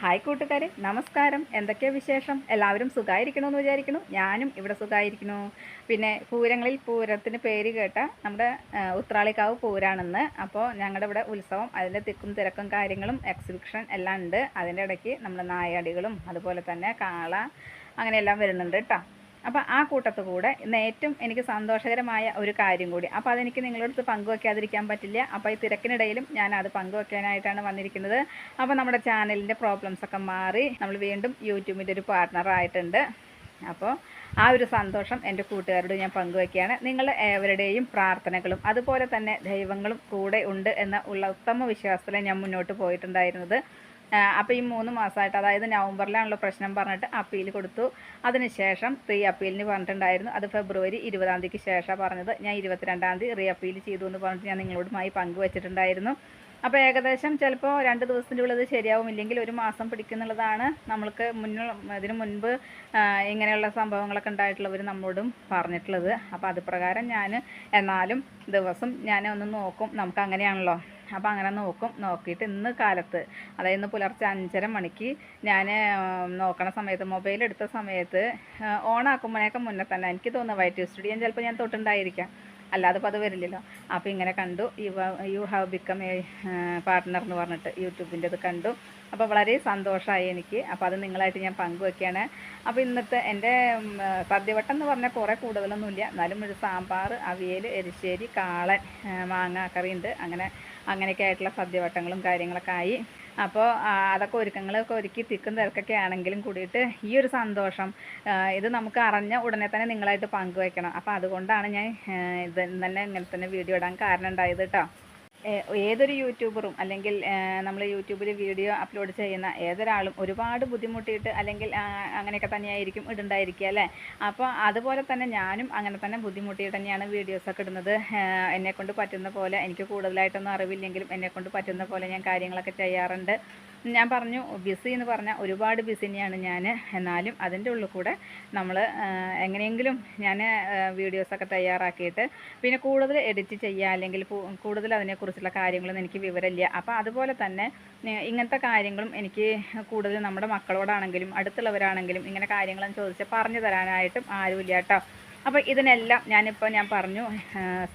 Hi കൂട്ടുകാരെ നമസ്കാരം. എന്തൊക്കെയാ വിശേഷം? എല്ലാവരും സുഖമായിരിക്കണമെന്ന് വിചാരിക്കുന്നു. ഞാനും ഇവിടെ സുഖമായിരിക്കുന്നു പിന്നെ പൂരങ്ങളിൽ പൂരത്തിന് പേര് കേട്ട നമ്മുടെ ഉത്രാളിക്കാവ് പൂരാണെന്ന്. അപ്പോൾ ഞങ്ങളുടെ ഇവിടെ ഉത്സവം അതിന്റെ തിക്കും തിരക്കും കാര്യങ്ങളും എക്സിബിഷൻ എല്ലാം ഉണ്ട്. അതിന്റെ ഇടയ്ക്ക് നമ്മുടെ നായാടികളും അതുപോലെ തന്നെ കാള അങ്ങനെയെല്ലാം വരുന്നുണ്ട് കേട്ടോ അപ്പോൾ ആ കൂട്ടത്തു കൂടെ ഇന്ന് ഏറ്റവും എനിക്ക് സന്തോഷകരമായ ഒരു കാര്യം കൂടി. അപ്പോൾ അതെനിക്ക് നിങ്ങളടുത്ത് പങ്കുവെക്കാതിരിക്കാൻ പറ്റില്ല. അപ്പോൾ ഈ തിരക്കിനിടയിലും ഞാൻ അത് പങ്കുവെക്കാനായിട്ടാണ് വന്നിരിക്കുന്നത്. അപ്പോൾ നമ്മുടെ ചാനലിന്റെ പ്രോബ്ലംസ് ഒക്കെ മാറി നമ്മൾ വീണ്ടും യൂട്യൂബിന്റെ ഒരു പാർട്ട്ണറായിട്ടുണ്ട് അപ്പോൾ ആ ഒരു സന്തോഷം എന്റെ കൂട്ടുകാരോട് ഞാൻ പങ്കുവയ്ക്കുകയാണ് നിങ്ങൾ ഏവരുടെയും പ്രാർത്ഥനകളും അതുപോലെ തന്നെ ദൈവങ്ങളും കൂടെ ഉണ്ട് എന്ന ഉള്ള ഉത്തമ വിശ്വാസത്തിലാണ് ഞാൻ മുന്നോട്ട് പോയിട്ടുണ്ടായിരുന്നത്. അപ്പോൾ ഈ മൂന്ന് മാസമായിട്ട് അതായത് നവംബറിലാണല്ലോ പ്രശ്നം പറഞ്ഞിട്ട് അപ്പീൽ കൊടുത്തു. അതിനുശേഷം റീ അപ്പീലിന് പറഞ്ഞിട്ടുണ്ടായിരുന്നു. അത് ഫെബ്രുവരി ഇരുപതാം തീയതിക്ക് ശേഷമാണ് പറഞ്ഞത്. ഞാൻ ഇരുപത്തിരണ്ടാം തീയതി റീ അപ്പീൽ ചെയ്തു എന്ന് പറഞ്ഞിട്ട് ഞാൻ നിങ്ങളോടുമായി പങ്കുവച്ചിട്ടുണ്ടായിരുന്നു. അപ്പോൾ ഏകദേശം ചിലപ്പോൾ രണ്ട് ദിവസത്തിന്റെ ഉള്ളത് ശരിയാവും. ഇല്ലെങ്കിൽ ഒരു മാസം പിടിക്കുന്നുള്ളതാണ് നമ്മൾക്ക് മുന്നിൽ ഇതിന് മുൻപ് ഇങ്ങനെയുള്ള സംഭവങ്ങളൊക്കെ ഉണ്ടായിട്ടുള്ളവർ നമ്മളോടും പറഞ്ഞിട്ടുള്ളത്. അപ്പോൾ അത് പ്രകാരം ഞാൻ എന്നാലും ദിവസം ഞാൻ ഒന്ന് നോക്കും. നമുക്ക് അങ്ങനെയാണല്ലോ. അപ്പോൾ അങ്ങനെ നോക്കും. നോക്കിയിട്ട് ഇന്ന് കാലത്ത് അതായത് ഇന്ന് പുലർച്ചെ അഞ്ചര മണിക്ക് ഞാൻ നോക്കണ സമയത്ത് മൊബൈൽ എടുത്ത സമയത്ത് ഓണാക്കുമ്പോഴേക്കും മുന്നേ തന്നെ എനിക്ക് തോന്നുന്നു വൈറ്റ് സ്റ്റുഡിയോ ചിലപ്പോൾ ഞാൻ തൊട്ടുണ്ടായിരിക്കാം. അല്ലാതെ ഇപ്പോൾ അത് വരില്ലല്ലോ. അപ്പോൾ ഇങ്ങനെ കണ്ടു. You have become a partner എന്ന് പറഞ്ഞിട്ട് യൂട്യൂബിന്റെ ഇത് കണ്ടു. അപ്പോൾ വളരെ സന്തോഷമായി എനിക്ക്. അപ്പോൾ അത് നിങ്ങളായിട്ട് ഞാൻ പങ്കുവെക്കുകയാണ് അപ്പോൾ ഇന്നത്തെ എന്റെ സദ്യവട്ടം എന്ന് പറഞ്ഞാൽ കുറേ കൂടുതലൊന്നുമില്ല. എന്നാലും ഒരു സാമ്പാർ അവിയൽ എരിശ്ശേരി കാളൻ മാങ്ങ ഉണ്ട് അങ്ങനെ അങ്ങനെയൊക്കെ ആയിട്ടുള്ള സദ്യവട്ടങ്ങളും കാര്യങ്ങളൊക്കെ ആയി. അപ്പോൾ അതൊക്കെ ഒരുക്കങ്ങളൊക്കെ ഒരുക്കി തിക്കും തിരക്കൊക്കെ ആണെങ്കിലും കൂടിയിട്ട് ഈ ഒരു സന്തോഷം ഇത് നമുക്ക് അറിഞ്ഞ ഉടനെ തന്നെ നിങ്ങളായിട്ട് പങ്കുവയ്ക്കണം അപ്പോൾ അതുകൊണ്ടാണ് ഞാൻ ഇത് തന്നെ ഇങ്ങനെ തന്നെ വീഡിയോ ഇടാൻ കാരണം ഉണ്ടായത് കേട്ടോ ഏതൊരു യൂട്യൂബറും അല്ലെങ്കിൽ നമ്മൾ യൂട്യൂബിൽ വീഡിയോ അപ്ലോഡ് ചെയ്യുന്ന ഏതൊരാളും ഒരുപാട് ബുദ്ധിമുട്ടിയിട്ട് അല്ലെങ്കിൽ അങ്ങനെയൊക്കെ തന്നെയായിരിക്കും ഇടുണ്ടായിരിക്കുക അല്ലേ? അപ്പോൾ അതുപോലെ തന്നെ ഞാനും അങ്ങനെ തന്നെ ബുദ്ധിമുട്ടിയിട്ട് തന്നെയാണ് വീഡിയോസൊക്കെ ഇടുന്നത്. എന്നെ കൊണ്ട് പറ്റുന്ന പോലെ എനിക്ക് കൂടുതലായിട്ടൊന്നും അറിവില്ലെങ്കിലും എന്നെ കൊണ്ട് പറ്റുന്ന പോലെ ഞാൻ കാര്യങ്ങളൊക്കെ ചെയ്യാറുണ്ട്. ഞാൻ പറഞ്ഞു ബിസി എന്ന് പറഞ്ഞാൽ ഒരുപാട് ബിസിനെയാണ് ഞാൻ എന്നാലും അതിന്റെ ഉള്ളിൽ കൂടെ നമ്മൾ എങ്ങനെയെങ്കിലും ഞാൻ വീഡിയോസൊക്കെ തയ്യാറാക്കിയിട്ട് പിന്നെ കൂടുതൽ എഡിറ്റ് ചെയ്യുക അല്ലെങ്കിൽ കൂടുതൽ അതിനെക്കുറിച്ചുള്ള കാര്യങ്ങളൊന്നും എനിക്ക് വിവരമില്ല. അപ്പോൾ അതുപോലെ തന്നെ ഇങ്ങനത്തെ കാര്യങ്ങളും എനിക്ക് കൂടുതൽ നമ്മുടെ മക്കളോടാണെങ്കിലും അടുത്തുള്ളവരാണെങ്കിലും ഇങ്ങനെ കാര്യങ്ങളും ചോദിച്ചാൽ പറഞ്ഞു തരാനായിട്ടും ആരുമില്ല കേട്ടോ. അപ്പോൾ ഇതിനെല്ലാം ഞാനിപ്പോൾ ഞാൻ പറഞ്ഞു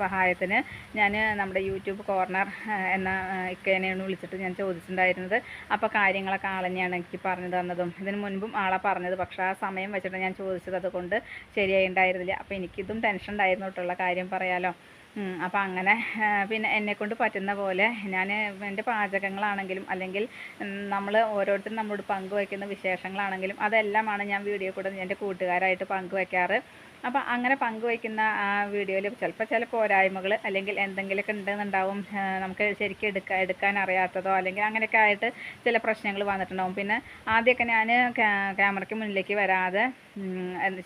സഹായത്തിന്. ഞാൻ നമ്മുടെ യൂട്യൂബ് കോർണർ എന്ന ഇക്കേനെയാണ് വിളിച്ചിട്ട് ഞാൻ ചോദിച്ചിട്ടുണ്ടായിരുന്നത്. അപ്പോൾ കാര്യങ്ങളൊക്കെ ആളെന്നെയാണ് എനിക്ക് പറഞ്ഞു തന്നതും. ഇതിന് മുൻപും ആളെ പറഞ്ഞത്. പക്ഷേ ആ സമയം വെച്ചിട്ട് ഞാൻ ചോദിച്ചത്. അതുകൊണ്ട് ശരിയായി ഉണ്ടായിരുന്നില്ല. അപ്പോൾ എനിക്കിതും ടെൻഷൻ ഉണ്ടായിരുന്നു കേട്ടുള്ള കാര്യം പറയാലോ. അപ്പോൾ അങ്ങനെ പിന്നെ എന്നെക്കൊണ്ട് പറ്റുന്ന പോലെ ഞാൻ എന്റെ പാചകങ്ങളാണെങ്കിലും അല്ലെങ്കിൽ നമ്മൾ ഓരോരുത്തരും നമ്മളോട് പങ്കുവയ്ക്കുന്ന വിശേഷങ്ങളാണെങ്കിലും അതെല്ലാമാണ് ഞാൻ വീഡിയോ കൂടെ എന്റെ കൂട്ടുകാരായിട്ട് പങ്കുവയ്ക്കാറ്. അപ്പോൾ അങ്ങനെ പങ്കുവയ്ക്കുന്ന ആ വീഡിയോയിൽ ചിലപ്പോൾ ചില പോരായ്മകൾ അല്ലെങ്കിൽ എന്തെങ്കിലുമൊക്കെ ഉണ്ടെന്നുണ്ടാവും. നമുക്ക് ശരിക്കും എടുക്കാൻ എടുക്കാൻ അറിയാത്തതോ അല്ലെങ്കിൽ അങ്ങനെയൊക്കെ ആയിട്ട് ചില പ്രശ്നങ്ങൾ വന്നിട്ടുണ്ടാവും. പിന്നെ ആദ്യമൊക്കെ ഞാൻ ക്യാമറയ്ക്ക് മുന്നിലേക്ക് വരാതെ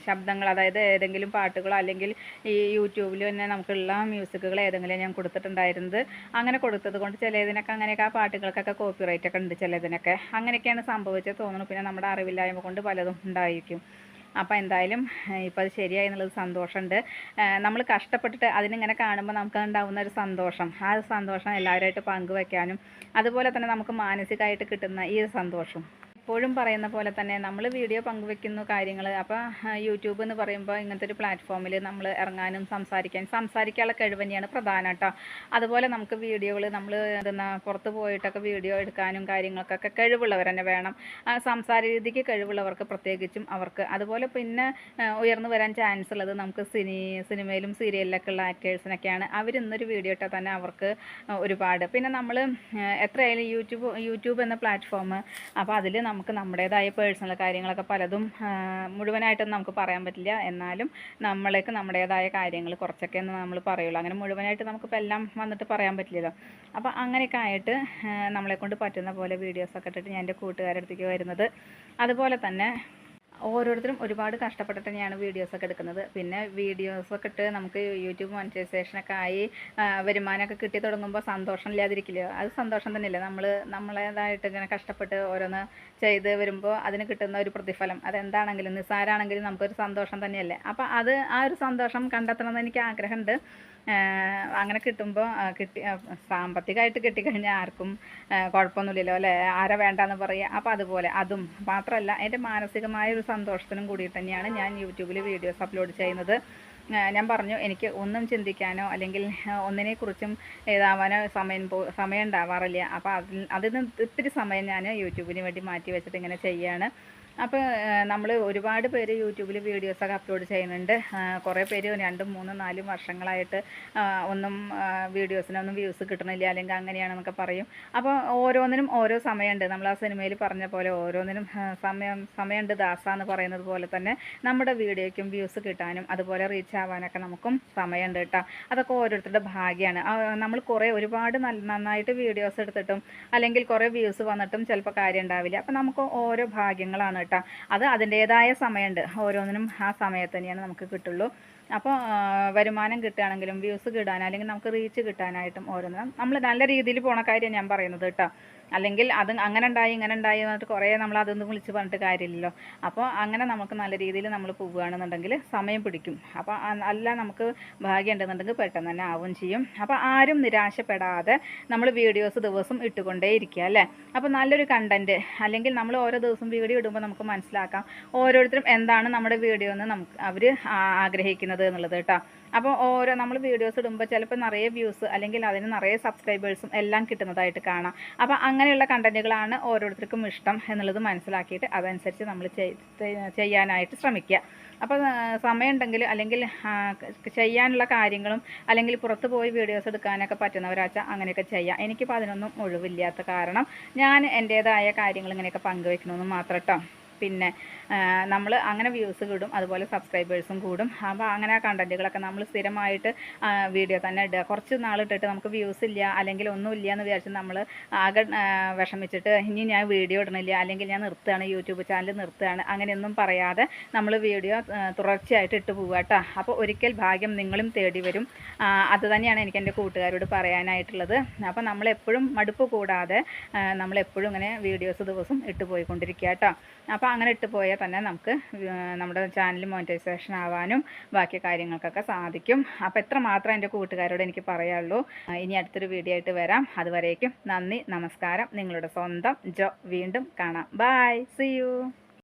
ശബ്ദങ്ങൾ അതായത് ഏതെങ്കിലും പാട്ടുകളോ അല്ലെങ്കിൽ ഈ യൂട്യൂബിൽ തന്നെ നമുക്കുള്ള മ്യൂസിക്കുകൾ ഏതെങ്കിലും ഞാൻ കൊടുത്തിട്ടുണ്ടായിരുന്നത്. അങ്ങനെ കൊടുത്തത് കൊണ്ട് ചിലതിനൊക്കെ അങ്ങനെയൊക്കെ ആ പാട്ടുകൾക്കൊക്കെ കോപ്പിറൈറ്റ് ഒക്കെ ഉണ്ട് ചിലതിനൊക്കെ. അങ്ങനെയൊക്കെയാണ് സംഭവിച്ചത് തോന്നുന്നു. പിന്നെ നമ്മുടെ അറിവില്ലായ്മ കൊണ്ട് പലതും ഉണ്ടായിരിക്കും. അപ്പോൾ എന്തായാലും ഇപ്പോൾ അത് ശരിയായി എന്നുള്ളത് സന്തോഷമുണ്ട്. നമ്മൾ കഷ്ടപ്പെട്ടിട്ട് അതിനിങ്ങനെ കാണുമ്പോൾ നമുക്ക് ഉണ്ടാവുന്ന ഒരു സന്തോഷം. ആ സന്തോഷം എല്ലാവരുമായിട്ട് പങ്കുവെക്കാനും അതുപോലെ തന്നെ നമുക്ക് മാനസികമായിട്ട് കിട്ടുന്ന ഈ സന്തോഷം. എപ്പോഴും പറയുന്ന പോലെ തന്നെ നമ്മൾ വീഡിയോ പങ്കുവെക്കുന്ന കാര്യങ്ങൾ അപ്പോൾ യൂട്യൂബ് എന്ന് പറയുമ്പോൾ ഇങ്ങനത്തെ ഒരു പ്ലാറ്റ്ഫോമിൽ നമ്മൾ ഇറങ്ങാനും സംസാരിക്കാനും സംസാരിക്കാനുള്ള കഴിവ് തന്നെയാണ് പ്രധാനം കേട്ടോ അതുപോലെ നമുക്ക് വീഡിയോകൾ നമ്മൾ എന്താ പുറത്ത് പോയിട്ടൊക്കെ വീഡിയോ എടുക്കാനും കാര്യങ്ങൾക്കൊക്കെ കഴിവുള്ളവർ തന്നെ വേണം. സംസാര രീതിക്ക് കഴിവുള്ളവർക്ക് പ്രത്യേകിച്ചും അവർക്ക്. അതുപോലെ പിന്നെ ഉയർന്നു വരാൻ ചാൻസ് ഉള്ളത് നമുക്ക് സിനി സിനിമയിലും സീരിയലിലൊക്കെ ഉള്ള ആക്ടേഴ്സിനൊക്കെയാണ് അവരിന്നൊരു വീഡിയോ ഇട്ടാൽ തന്നെ അവർക്ക് ഒരുപാട്. പിന്നെ നമ്മൾ എത്രയായാലും യൂട്യൂബ് യൂട്യൂബ് എന്ന പ്ലാറ്റ്ഫോം അപ്പോൾ അതിൽ നമുക്ക് നമ്മുടേതായ പേഴ്സണൽ കാര്യങ്ങളൊക്കെ പലതും മുഴുവനായിട്ടൊന്നും നമുക്ക് പറയാൻ പറ്റില്ല. എന്നാലും നമ്മളേക്ക് നമ്മുടേതായ കാര്യങ്ങൾ കുറച്ചൊക്കെ എന്ന് നമ്മൾ പറയുള്ളൂ. അങ്ങനെ മുഴുവനായിട്ട് നമുക്കിപ്പോൾ എല്ലാം വന്നിട്ട് പറയാൻ പറ്റില്ലല്ലോ. അപ്പോൾ അങ്ങനെയൊക്കെ ആയിട്ട് നമ്മളെക്കൊണ്ട് നമ്മളെ കൊണ്ട് പറ്റുന്ന പോലെ വീഡിയോസൊക്കെ ഇട്ടിട്ട് ഞാൻ എന്റെ കൂട്ടുകാരുടെ അടുത്തേക്ക് വരുന്നത്. അതുപോലെ തന്നെ ഓരോരുത്തരും ഒരുപാട് കഷ്ടപ്പെട്ടിട്ട് തന്നെയാണ് വീഡിയോസൊക്കെ എടുക്കുന്നത്. പിന്നെ വീഡിയോസൊക്കെ ഇട്ട് നമുക്ക് യൂട്യൂബ് മോണിറ്റൈസേഷനൊക്കെ ആയി വരുമാനമൊക്കെ കിട്ടി തുടങ്ങുമ്പോൾ സന്തോഷം ഇല്ലാതിരിക്കില്ല? അത് സന്തോഷം തന്നെയല്ലേ? നമ്മൾ നമ്മളേതായിട്ട് ഇങ്ങനെ കഷ്ടപ്പെട്ട് ഓരോന്ന് ചെയ്ത് വരുമ്പോൾ അതിന് കിട്ടുന്ന ഒരു പ്രതിഫലം. അതെന്താണെങ്കിലും നിസ്സാരാണെങ്കിലും നമുക്കൊരു സന്തോഷം തന്നെയല്ലേ? അപ്പോൾ അത് ആ ഒരു സന്തോഷം കണ്ടെത്തണമെന്ന് എനിക്ക് ആഗ്രഹമുണ്ട്. അങ്ങനെ കിട്ടുമ്പോൾ കിട്ടി സാമ്പത്തികമായിട്ട് കിട്ടിക്കഴിഞ്ഞാൽ ആർക്കും കുഴപ്പമൊന്നുമില്ലല്ലോ അല്ലേ? ആരാ വേണ്ടാന്ന് പറയുക അപ്പോൾ അതുപോലെ അതും മാത്രമല്ല എന്റെ മാനസികമായ ഒരു സന്തോഷത്തിനും കൂടിയിട്ട് തന്നെയാണ് ഞാൻ യൂട്യൂബിൽ വീഡിയോസ് അപ്ലോഡ് ചെയ്യുന്നത്. ഞാൻ പറഞ്ഞു എനിക്ക് ഒന്നും ചിന്തിക്കാനോ അല്ലെങ്കിൽ ഒന്നിനെക്കുറിച്ചും എഴുതാവാനോ സമയം പോ സമയം ഉണ്ടാവാറില്ല. അപ്പോൾ അതിൽ അതിൽ നിന്ന് ഇത്തിരി സമയം ഞാൻ യൂട്യൂബിന് വേണ്ടി മാറ്റി വെച്ചിട്ട് ഇങ്ങനെ ചെയ്യാണ്. അപ്പോൾ നമ്മൾ ഒരുപാട് പേര് യൂട്യൂബിൽ വീഡിയോസൊക്കെ അപ്ലോഡ് ചെയ്യുന്നുണ്ട്. കുറേ പേര് രണ്ടും മൂന്നും നാലും വർഷങ്ങളായിട്ട് ഒന്നും വീഡിയോസിനൊന്നും വ്യൂസ് കിട്ടണില്ല അല്ലെങ്കിൽ അങ്ങനെയാണെന്നൊക്കെ പറയും. അപ്പോൾ ഓരോന്നിനും ഓരോ സമയമുണ്ട്. നമ്മൾ ആ സിനിമയിൽ പറഞ്ഞ പോലെ ഓരോന്നിനും സമയം സമയമുണ്ട് ദാസ എന്ന് പറയുന്നത് പോലെ തന്നെ നമ്മുടെ വീഡിയോയ്ക്കും വ്യൂസ് കിട്ടാനും അതുപോലെ റീച്ച് ആവാനൊക്കെ നമുക്കും സമയമുണ്ട് കേട്ടോ. അതൊക്കെ ഓരോരുത്തരുടെ ഭാഗ്യമാണ് നമ്മൾ കുറേ ഒരുപാട് നന്നായിട്ട് വീഡിയോസ് എടുത്തിട്ടും അല്ലെങ്കിൽ കുറേ വ്യൂസ് വന്നിട്ടും ചിലപ്പോൾ കാര്യം ഉണ്ടാവില്ല അപ്പോൾ നമുക്ക് ഓരോ ഭാഗ്യങ്ങളാണ് കേട്ടോ. അത് അതിന്റേതായ സമയമുണ്ട്. ഓരോന്നിനും ആ സമയത്ത് തന്നെയാണ് നമുക്ക് കിട്ടുള്ളൂ. അപ്പോൾ വരുമാനം കിട്ടുകയാണെങ്കിലും വ്യൂസ് കിട്ടാൻ അല്ലെങ്കിൽ നമുക്ക് റീച്ച് കിട്ടാനായിട്ടും ഓരോന്നും. നമ്മൾ നല്ല രീതിയിൽ പോണ കാര്യം ഞാൻ പറയുന്നത് കേട്ടോ. അല്ലെങ്കിൽ അത് അങ്ങനെ ഉണ്ടായി ഇങ്ങനെ ഉണ്ടായി എന്നിട്ട് കുറേ നമ്മൾ അതൊന്നും വിളിച്ച് പറഞ്ഞിട്ട് കാര്യമില്ലല്ലോ. അപ്പോൾ അങ്ങനെ നമുക്ക് നല്ല രീതിയിൽ നമ്മൾ പോവുകയാണെന്നുണ്ടെങ്കിൽ സമയം പിടിക്കും. അപ്പോൾ അല്ല നമുക്ക് ഭാഗ്യം ഉണ്ടെന്നുണ്ടെങ്കിൽ പെട്ടെന്ന് തന്നെ ആവും ചെയ്യും. അപ്പോൾ ആരും നിരാശപ്പെടാതെ നമ്മൾ വീഡിയോസ് ദിവസം ഇട്ടുകൊണ്ടേ ഇരിക്കുക അല്ലേ? അപ്പോൾ നല്ലൊരു കണ്ടന്റ് അല്ലെങ്കിൽ നമ്മൾ ഓരോ ദിവസം വീഡിയോ ഇടുമ്പോൾ നമുക്ക് മനസ്സിലാക്കാം ഓരോരുത്തരും എന്താണ് നമ്മുടെ വീഡിയോ എന്ന് നമുക്ക് അവർ ആഗ്രഹിക്കുന്നത്. എന്നുള്ളത് കേട്ടോ. അപ്പോൾ ഓരോ നമ്മൾ വീഡിയോസ് ഇടുമ്പോൾ ചിലപ്പോൾ നിറയെ വ്യൂസ് അല്ലെങ്കിൽ അതിന് നിറയെ സബ്സ്ക്രൈബേഴ്സും എല്ലാം കിട്ടുന്നതായിട്ട് കാണാം. അപ്പോൾ അങ്ങനെയുള്ള കണ്ടന്റുകളാണ് ഓരോരുത്തർക്കും ഇഷ്ടം എന്നുള്ളത് മനസ്സിലാക്കിയിട്ട് അതനുസരിച്ച് നമ്മൾ ചെയ്യാനായിട്ട് ശ്രമിക്കുക. അപ്പോൾ സമയമുണ്ടെങ്കിൽ അല്ലെങ്കിൽ ചെയ്യാനുള്ള കാര്യങ്ങളും അല്ലെങ്കിൽ പുറത്ത് പോയി വീഡിയോസ് എടുക്കാനൊക്കെ പറ്റുന്നവരാച്ചാൽ അങ്ങനെയൊക്കെ ചെയ്യാം. എനിക്കിപ്പോൾ അതിനൊന്നും ഒഴിവില്ലാത്ത കാരണം ഞാൻ എന്റേതായ കാര്യങ്ങൾ ഇങ്ങനെയൊക്കെ പങ്കുവെക്കണമെന്ന് മാത്രം കേട്ടോ പിന്നെ നമ്മൾ അങ്ങനെ വ്യൂസ് കൂടും അതുപോലെ സബ്സ്ക്രൈബേഴ്സും കൂടും. അപ്പോൾ അങ്ങനെ ആ കണ്ടന്റുകളൊക്കെ നമ്മൾ സ്ഥിരമായിട്ട് വീഡിയോ തന്നെ ഇടുക. കുറച്ച് നാളിട്ടിട്ട് നമുക്ക് വ്യൂസ് ഇല്ല അല്ലെങ്കിൽ ഒന്നും ഇല്ല എന്ന് വിചാരിച്ച് നമ്മൾ ആകെ വിഷമിച്ചിട്ട് ഇനി ഞാൻ വീഡിയോ ഇടണില്ല അല്ലെങ്കിൽ ഞാൻ നിർത്തുകയാണ് യൂട്യൂബ് ചാനൽ നിർത്തുകയാണ് അങ്ങനെയൊന്നും പറയാതെ നമ്മൾ വീഡിയോ തുടർച്ചയായിട്ട് ഇട്ട് പോവുക കേട്ടോ. അപ്പോൾ ഒരിക്കൽ ഭാഗ്യം നിങ്ങളും തേടി വരും. അത് തന്നെയാണ് എനിക്ക് എന്റെ കൂട്ടുകാരോട് പറയാനായിട്ടുള്ളത്. അപ്പോൾ നമ്മളെപ്പോഴും മടുപ്പ് കൂടാതെ നമ്മളെപ്പോഴും ഇങ്ങനെ വീഡിയോസ് ദിവസം ഇട്ട് പോയിക്കൊണ്ടിരിക്കുക കേട്ടോ. അപ്പോൾ അങ്ങനെ ഇട്ട് പോയാൽ തന്നെ നമുക്ക് നമ്മുടെ ചാനൽ മോണിറ്റൈസേഷൻ ആവാനും ബാക്കി കാര്യങ്ങൾക്കൊക്കെ സാധിക്കും. അപ്പോൾ എത്ര മാത്രം എന്റെ കൂട്ടുകാരോട് എനിക്ക് പറയാനുള്ളൂ. ഇനി അടുത്തൊരു വീഡിയോ ആയിട്ട് വരാം. അതുവരേക്കും നന്ദി നമസ്കാരം. നിങ്ങളുടെ സ്വന്തം ജോ വീണ്ടും കാണാം. Bye C U